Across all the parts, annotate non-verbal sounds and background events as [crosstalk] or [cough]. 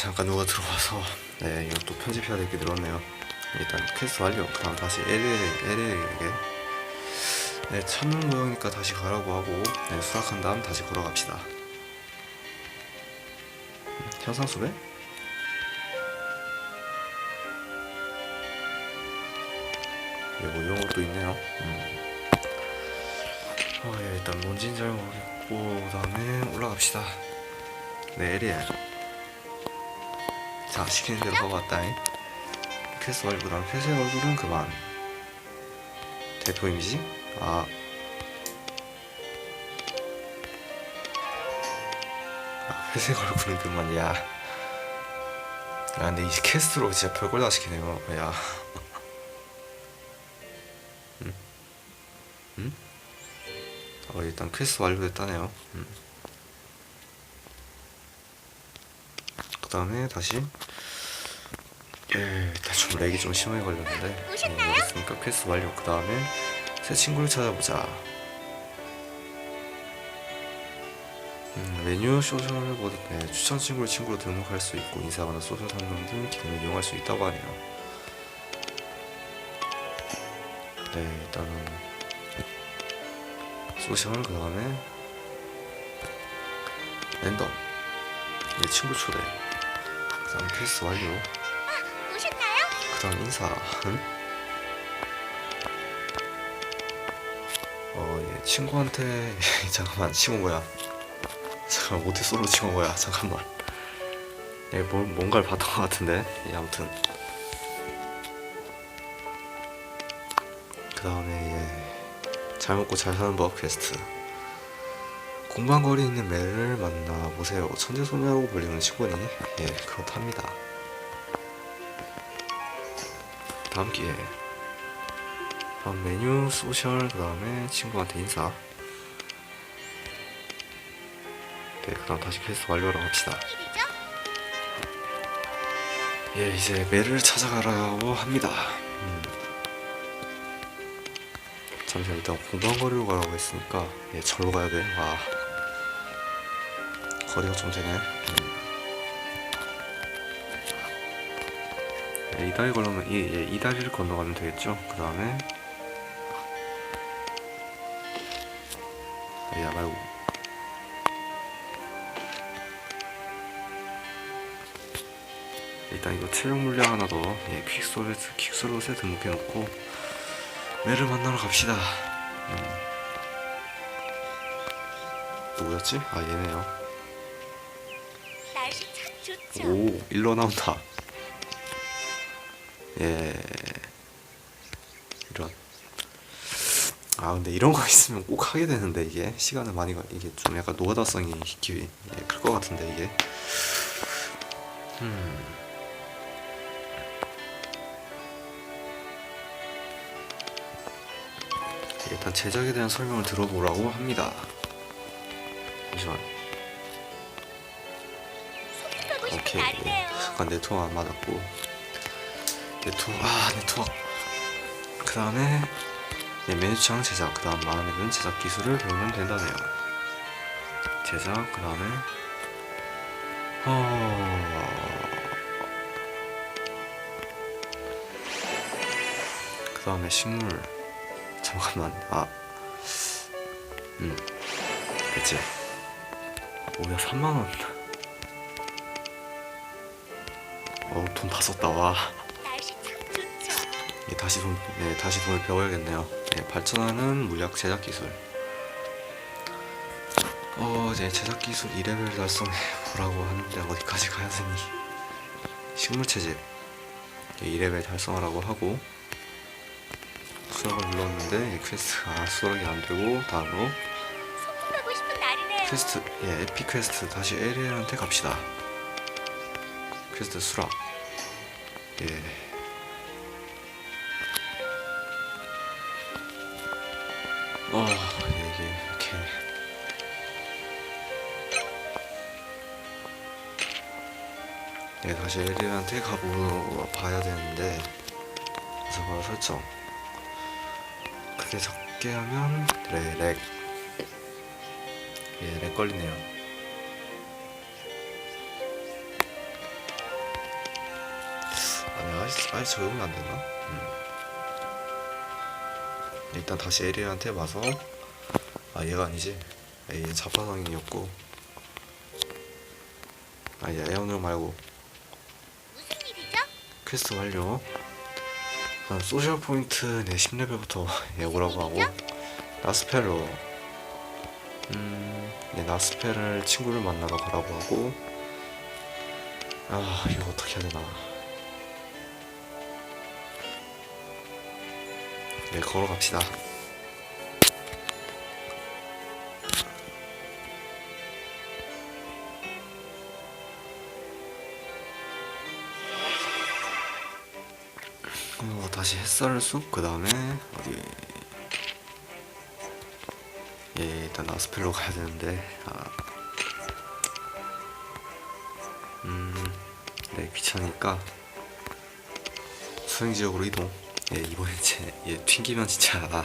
잠깐 누가 들어와서 네 이거 또 편집해야 될 게 늘었네요. 일단 퀘스트 완료. 그 다음 다시 LL, LL에게. 네 찾는 모양이니까 다시 가라고 하고 네 수락한 다음 다시 걸어갑시다. 음, 현상수배? 예, 뭐 이런 것도 있네요. 음. 어, 예, 일단 뭔진 잘 모르겠고 그 다음에 올라갑시다. 네 LL 자 시키는 대로 하고 왔다잉 퀘스트 다음 회색 얼굴은 그만 대표 이미지? 아 아, 회색 얼굴은 그만 야. 야 근데 이 캐스트로 진짜 별걸 다 시키네요 야 음? 음? 어 일단 퀘스트 완료됐다네요 음. 그 다음에 다시 예 일단 좀 렉이 좀 심하게 걸렸는데. 네, 여기 있으니까 퀘스트 완료. 그 다음에 새 친구를 찾아보자. 음, 메뉴 소셜 모드 네, 추천 친구를 친구로 등록할 수 있고 인사하거나 소셜 상담 등 기능을 이용할 수 있다고 하네요. 네 일단은 소셜 그 다음에 랜덤. 네, 친구 초대. 그 다음 퀘스트 완료 다음 인사 응? 어, 예, 친구한테 [laughs] 잠깐만 친구 뭐야? 잠깐 모태솔로 친구 뭐야? 잠깐만. 예, 뭐, 뭔가를 봤던 것 같은데. 예, 아무튼. 그 다음에 예, 잘 먹고 잘 사는 법 퀘스트. 공방거리에 있는 매를 만나보세요. 천재소녀라고 불리는 친구니? 예 그렇답니다 다음 기회 다음 메뉴 소셜 그 다음에 친구한테 인사 네, 그 다음 다시 퀘스트 완료하러 갑시다? 예, 이제 매를 찾아가라고 합니다. 음. 잠시만 일단 공방거리로 가라고 했으니까 예, 절로 가야 돼. 와, 거리가 좀 되네. 음. 이 다리 걸으면 이, 예, 이 다리를 건너가면 되겠죠. 그 다음에 예, 야 말고 일단 이거 체력 물량 하나 더 예, 퀵솔에 퀵솔롯에 등록해 놓고 매를 만나러 갑시다. 음. 누구였지? 아 얘네요. 오 일러 나온다. 예. 이런. 아 근데 이런 거 있으면 꼭 하게 되는데 이게 시간을 많이 가 이게 좀 약간 노가다성이 기위 예, 클것 같은데 이게. 음. 일단 제작에 대한 설명을 들어보라고 합니다. 잠시만. 오케이. 예. 날이네요. 잠깐 네트워크 안 맞았고. 네트워크, 아, 네트워크. 그 다음에 네, 메뉴 창 제작, 그 다음 마음에 드는 제작 기술을 배우면 된다네요. 제작, 그 다음에 어... 그 다음에 식물. 잠깐만, 아, 음, 됐지. 오야 3만 원. 어, 돈 다 썼다 와. 예, 다시 돈, 네, 다시 돈을 배워야겠네요. 예, 발전하는 물약 제작 기술. 어, 이제 제작 기술 2레벨 달성해 보라고 하는데 어디까지 가야 되니? 식물 채집. 예, 2레벨 달성하라고 하고 수락을 눌렀는데 이 퀘스트가 수락이 안 되고 다음으로. 퀘스트, 예, 에픽 퀘스트 다시 에리엘한테 갑시다. 퀘스트 수락. 예. 어, 예, 이게 이렇게. 예, 다시 에리엘한테 가보 봐야 되는데 그래서 바로 설정. 크게 적게 하면 네, 렉. 예, 렉 걸리네요. 아예 적용이 안 되나? 음. 일단 다시 에리한테 와서 아 얘가 아니지? 얘 자파상인이었고. 아얘 에어누 말고. 무슨 일이죠? 퀘스트 완료. 그다음 소셜 포인트 네 10레벨부터 예 오라고 하고. 나스펠로. 음, 네 나스펠을 친구를 만나러 가라고 하고. 아 이거 어떻게 해야 되나 네 걸어갑시다. 어, 다시 햇살 숲그 다음에 어디? 예 일단 나스펠로 가야 되는데 아. 음네 귀찮으니까 수행 지역으로 이동 예 이번엔 제얘 튕기면 진짜 아.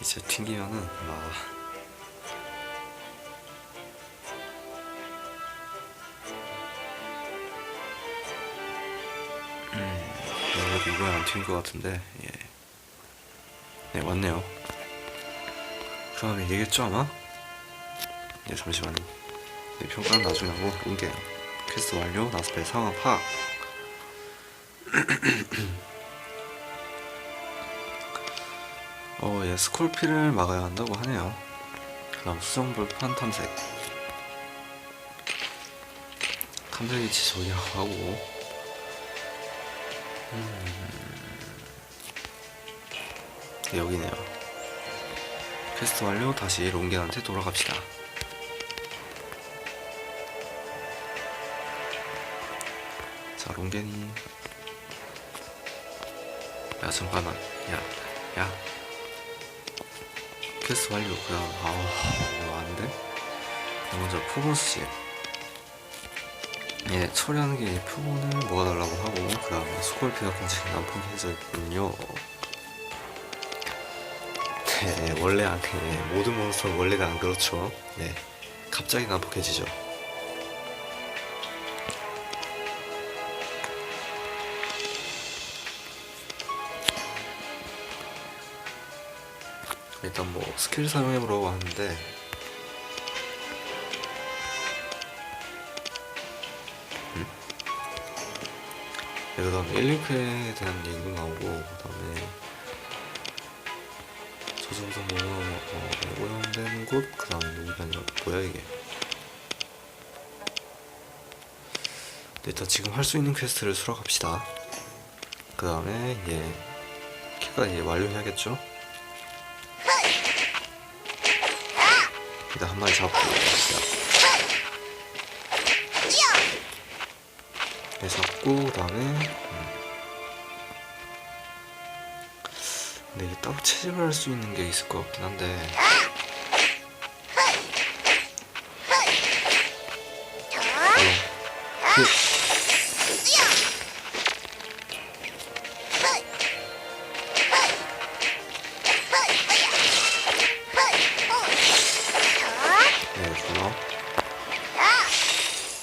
진짜 튕기면은 아. 네, 그래도 이번엔 안 튕길 것 같은데 예. 네 왔네요. 그다음에 얘기했죠 아마? 네 잠시만요. 네 평가는 나중에 하고 인게 퀘스트 완료 나스펠 상황 파악 [clears throat] 어, 예, 스콜피를 막아야 한다고 하네요. 그다음 수정볼판 탐색. 탐색 위치 저기라고 하고. 네, 여기네요. 퀘스트 완료 다시 롱겐한테 돌아갑시다. 자, 롱겐이. 야, 잠깐만. 야, 야. 퀘스트 완료. 그 다음, 아우, 이거 안 돼? 먼저 포본수집. 예, 처리하는 게 표본을 모아달라고 하고, 그 다음에 스콜피가 굉장히 난폭해져 있군요. 네, 원래 안, 네, 모든 몬스터는 원래가 안 그렇죠. 네, 갑자기 난폭해지죠. 스킬 사용해보라고 하는데 음? 네, 그 다음에 1링크에 대한 얘기도 나오고 그 다음에 저승선 뭐 어, 오염되는 곳, 그 다음에 아니라 뭐야 이게 네, 일단 지금 할 수 있는 퀘스트를 수락합시다 그 다음에 얘 키가 이제 완료해야겠죠? 일단 한 마리 잡고 시작 네, 잡고 그 다음에 음. 근데 이게 따로 채집을 할 수 있는 게 있을 것 같긴 한데 어.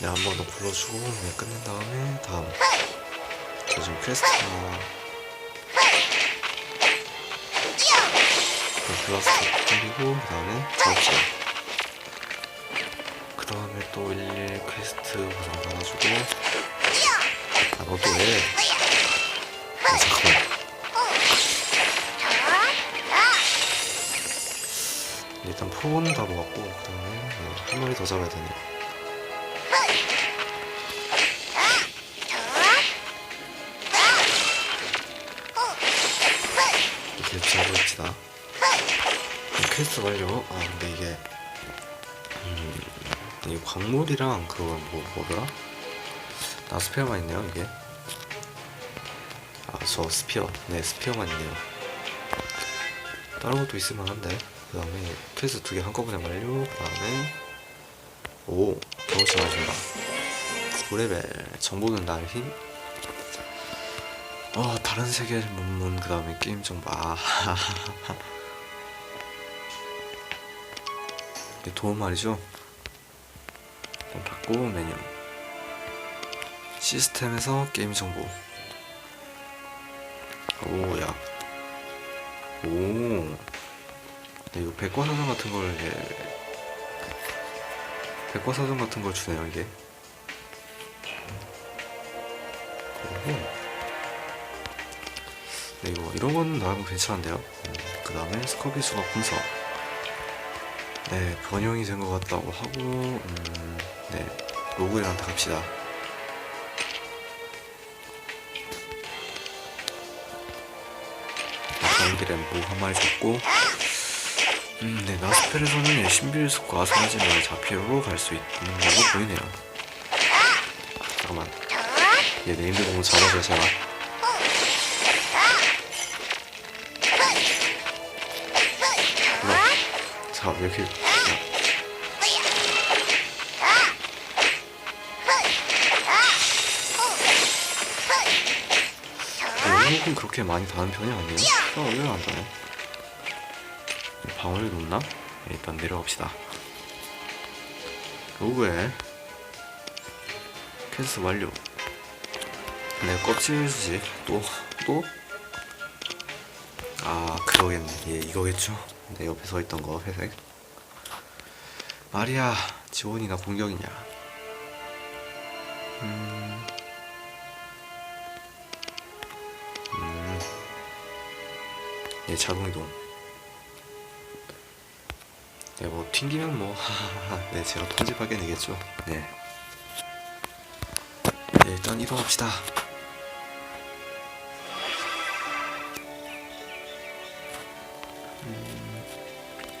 네, 한번 더 불러주고 네, 끝낸 다음에 다음 저 지금 퀘스트가 그 플라스틱 돌리고 그 다음에 작업실 그 다음에 또 11 퀘스트 보상 받아주고. 아 너도 왜 아, 잠깐만. 일단 포는 다 먹었고 그 다음에 네, 한 마리 더 잡아야 되네 잡아봅시다. 네, 퀘스트 완료 아 근데 이게 음, 이 광물이랑 그거 뭐, 뭐더라? 나스페어만 있네요 이게. 아 저 스피어. 네 스피어만 있네요. 다른 것도 있을 만한데. 그 다음에 퀘스트 두 개 한꺼번에 완료. 그 다음에 오 경험치 마신다 9레벨 정보는 날 힘. 어 다른 세계 문문 그 다음에 게임 정보 아 [laughs] 이게 도움 말이죠 일단 바꾸고 메뉴 시스템에서 게임 정보. 오, 야. 오. 네, 이거 백과사전 같은 걸, 예. 백과사전 같은 걸 주네요, 이게. 오호. 네, 이거, 이런 건 나름 괜찮은데요? 음, 그 다음에 스커비 수가 분석. 네, 번영이 된 것 같다고 하고, 음, 네, 로그엘한테 갑시다. 경기램 뭐한 마리 잡고, 음, 네, 나스펠에서는 신비일숲과 사라지는 자피로로 갈 수 있는 걸로 보이네요. 잠깐만, 얘 네임드 너무 잘하죠, 제가. 뭐야? 자, 왜 이렇게. 야. 영국은 그렇게 많이 다는 편이 아니에요. 어, 왜안 다네? 방어력이 높나? 네, 일단 내려갑시다. 로그에 캔스 완료. 네, 껍질 수집. 또, 또? 아, 그거겠네. 예, 이거겠죠? 네, 옆에 서 있던 거, 회색. 마리아, 지원이나 공격이냐? 음. 음. 예, 자동이동. 네, 뭐, 튕기면 뭐. [laughs] 네, 제가 편집하게 되겠죠. 네. 네, 일단 이동합시다. 음,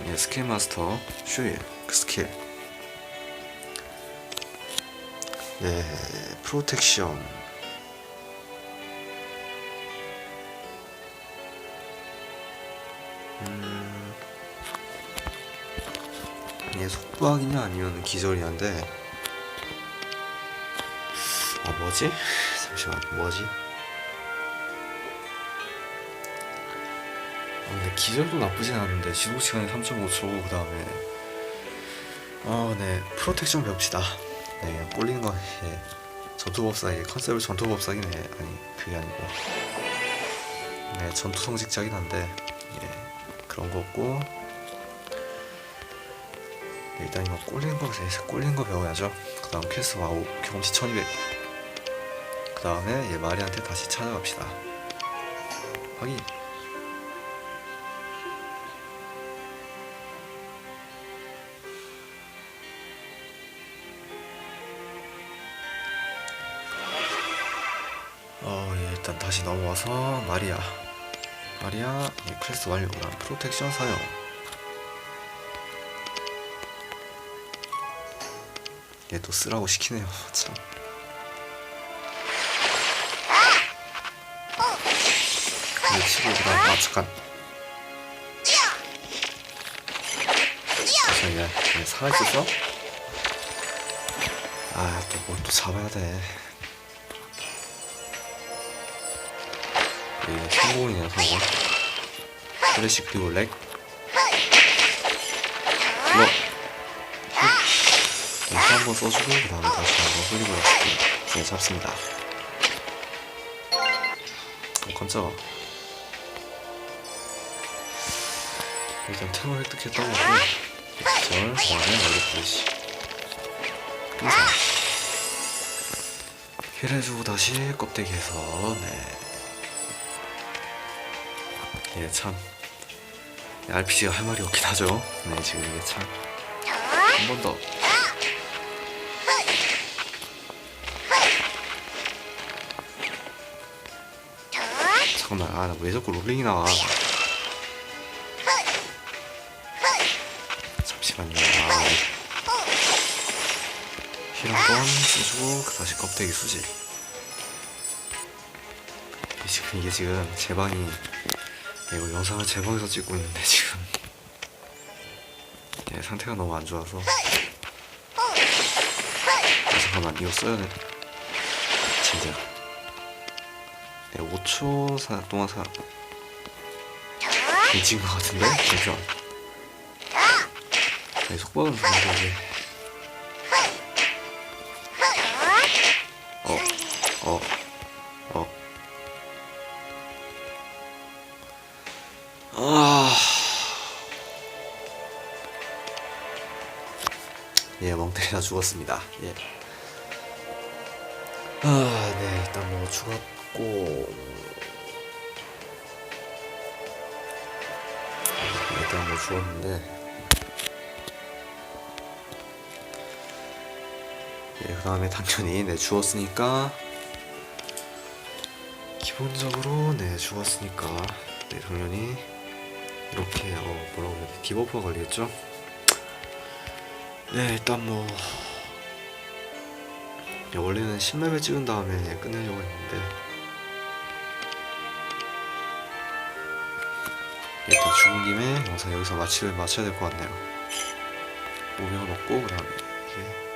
네, 스킬 마스터, 슈일, 그 스킬. 네, 프로텍션. 음, 이게 속박이냐 아니면 기절이냐인데 아 뭐지? 잠시만 뭐지? 아, 근데 기절도 나쁘진 않은데 지속 시간이 3.5초고 그 다음에 아네 프로텍션 배웁시다 네 꼴리는 거 예. 전투법사의 컨셉을 전투법사긴 해 아니 그게 아니고 네 전투 성직자긴 한데 예 그런 거 없고 네, 일단 이거 꼴리는 거 꼴리는 거 배워야죠. 그 다음 퀘스트 와우 경험치 1200 그 다음에 얘 마리한테 다시 찾아갑시다. 확인. 어, 예, 일단 다시 넘어와서 마리아. 마리아 예, 퀘스트 완료. 그 다음 프로텍션 사용 얘 또 쓰라고 시키네요. 참. 그다음 아 잠깐 잠시만 얘, 얘 살아있었어? 아 또 뭘 또 잡아야 돼. 이게 성공이네요 성공. 플래시 그리고 렉 한번 써주고 그 다음에 다시 한번 흘리고 이렇게 네, 잡습니다 어, 깜짝아 일단 템을 획득했다고 하고 기절 그다음에 원래 플래시 끝나 힐해주고 다시 껍데기에서 네 예, 참. RPG가 할 말이 없긴 하죠. 네, 지금 이게 참. 한 번 더. 잠깐만, 아, 나 왜 자꾸 롤링이 나와. 잠시만요. 아, 힐한번 써주고, 그 다시 껍데기 수집. 지금 이게 지금 제 방이 네, 이거 영상을 제 방에서 찍고 있는데 지금 네, 상태가 너무 안 좋아서 아, 잠깐만 이거 써야 돼 진짜 네 5초 사, 동안 사 미친 것 같은데? 잠시만 네, 속박은 좋은데 어 어, 어. 아. 예, 멍때리다 죽었습니다. 예. 아, 네, 일단 뭐 죽었 고. 일단 뭐 죽었는데. 예, 그 다음에 당연히 네 죽었으니까 기본적으로 네 죽었으니까 네 당연히 이렇게 어 뭐라고 해야 돼 디버프가 걸리겠죠? 네 일단 뭐 예, 원래는 10레벨 찍은 다음에 끝내려고 했는데 일단 죽은 김에 영상 여기서 마치, 마쳐야 될 것 같네요. 오명을 먹고 그 다음에 이게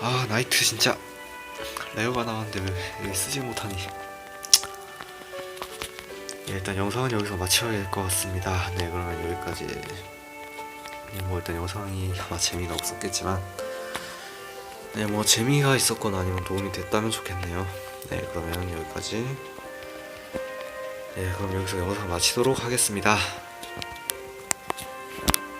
아 나이트 진짜. 레어가 나왔는데 왜, 왜 쓰지 못하니? 예, 일단 영상은 여기서 마쳐야 될 것 같습니다. 네 그러면 여기까지. 네, 뭐 일단 영상이 아마 재미가 없었겠지만 네 뭐 재미가 있었거나 아니면 도움이 됐다면 좋겠네요. 네 그러면 여기까지 네 그럼 여기서 영상 마치도록 하겠습니다